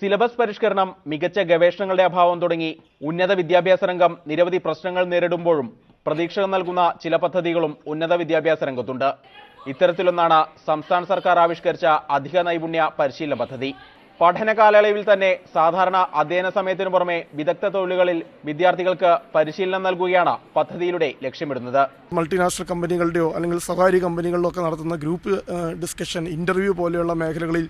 Syllabus പരിഷ്കരണം മികച്ച ഗവേഷണങ്ങളുടെ അഭാവം തുടങ്ങി ഉന്നത വിദ്യാഭ്യാസ രംഗം നിരവധി പ്രശ്നങ്ങൾ നേരിടുമ്പോഴും പ്രതീക്ഷ നൽകുന്ന ചില പദ്ധതികളും ഉന്നത വിദ്യാഭ്യാസ രംഗത്തുണ്ട്. ഇത്തരത്തിലൊന്നാണ് സംസ്ഥാന സർക്കാർ ആവിഷ്കരിച്ച അധിക നൈപുണ്യ പരിശീലന പദ്ധതി. പഠന കാലയളവിൽ തന്നെ സാധാരണ അധ്യയന സമയത്തിനു പുറമെ വിദഗ്ധ തൊഴിലുകളിൽ വിദ്യാർത്ഥികൾക്ക് പരിശീലനം നൽകുകയാണ് പദ്ധതിയിലൂടെ ലക്ഷ്യമിടുന്നത്. മൾട്ടിനാഷണൽ കമ്പനികളുടെയോ അല്ലെങ്കിൽ സ്വകാര്യ കമ്പനികളിലോ ഒക്കെ നടത്തുന്ന ഗ്രൂപ്പ് ഡിസ്കഷൻ ഇന്റർവ്യൂ പോലെയുള്ള മേഖലകളിൽ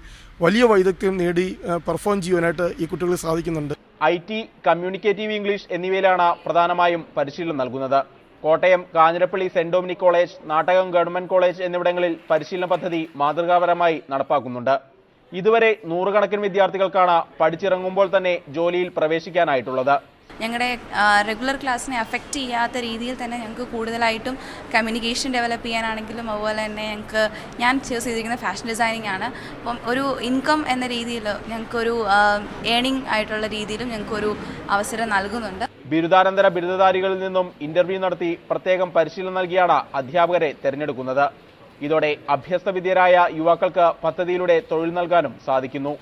വലിയ വൈദഗ്ധ്യം നേടി പെർഫോം ചെയ്യുവാനായിട്ട് ഈ കുട്ടികൾ സാധിക്കുന്നുണ്ട്. ഐ ടി കമ്മ്യൂണിക്കേറ്റീവ് ഇംഗ്ലീഷ് എന്നിവയിലാണ് പ്രധാനമായും പരിശീലനം നൽകുന്നത്. Kottayam Kanjirappally Saint Dominic college Nattakam government college എന്നിവിടങ്ങളിൽ പരിശീലന പദ്ധതി മാതൃകാപരമായി നടപ്പാക്കുന്നുണ്ട്. ഇതുവരെ നൂറുകണക്കിന് വിദ്യാർത്ഥികൾക്കാണ് പഠിച്ചിറങ്ങുമ്പോൾ തന്നെ ജോലിയിൽ പ്രവേശിക്കാനായിട്ടുള്ളത്. ഞങ്ങളുടെ റെഗുലർ ക്ലാസ്സിനെ അഫക്റ്റ് ചെയ്യാത്ത രീതിയിൽ തന്നെ ഞങ്ങൾക്ക് കൂടുതലായിട്ടും കമ്മ്യൂണിക്കേഷൻ ഡെവലപ്പ് ചെയ്യാനാണെങ്കിലും അതുപോലെ തന്നെ ഞങ്ങൾക്ക് ഞാൻ ചൂസ് ചെയ്തിരിക്കുന്ന ഫാഷൻ ഡിസൈനിങ് ആണ്. അപ്പം ഒരു ഇൻകം എന്ന രീതിയിൽ ഞങ്ങൾക്കൊരു ഏണിംഗ് ആയിട്ടുള്ള രീതിയിലും ഞങ്ങൾക്കൊരു അവസരം നൽകുന്നുണ്ട്. ബിരുദാനന്തര ബിരുദധാരികളിൽ നിന്നും ഇന്റർവ്യൂ നടത്തി പ്രത്യേകം പരിശീലനം നൽകിയാണ് അധ്യാപകരെ തെരഞ്ഞെടുക്കുന്നത്. ഇതോടെ അഭ്യസ്തവിദ്യരായ യുവാക്കൾക്ക് പദ്ധതിയിലൂടെ തൊഴിൽ നൽകാനും സാധിക്കുന്നു.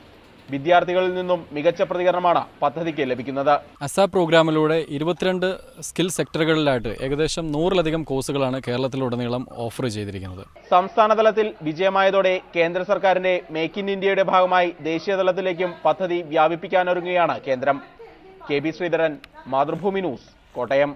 വിദ്യാർത്ഥികളിൽ നിന്നും മികച്ച പ്രതികരണമാണ് പദ്ധതിക്ക് ലഭിക്കുന്നത്. അസ പ്രോഗ്രാമിലൂടെ ഇരുപത്തിരണ്ട് സ്കിൽ സെക്ടറുകളിലായിട്ട് ഏകദേശം നൂറിലധികം കോഴ്സുകളാണ് കേരളത്തിലുടനീളം ഓഫർ ചെയ്തിരിക്കുന്നത്. സംസ്ഥാന തലത്തിൽ വിജയമായതോടെ കേന്ദ്ര സർക്കാരിന്റെ മേക്ക് ഇൻ ഇന്ത്യയുടെ ഭാഗമായി ദേശീയ തലത്തിലേക്കും പദ്ധതി വ്യാപിപ്പിക്കാനൊരുങ്ങുകയാണ് കേന്ദ്രം. K B Sreedharan Mathrubhumi news Kottayam.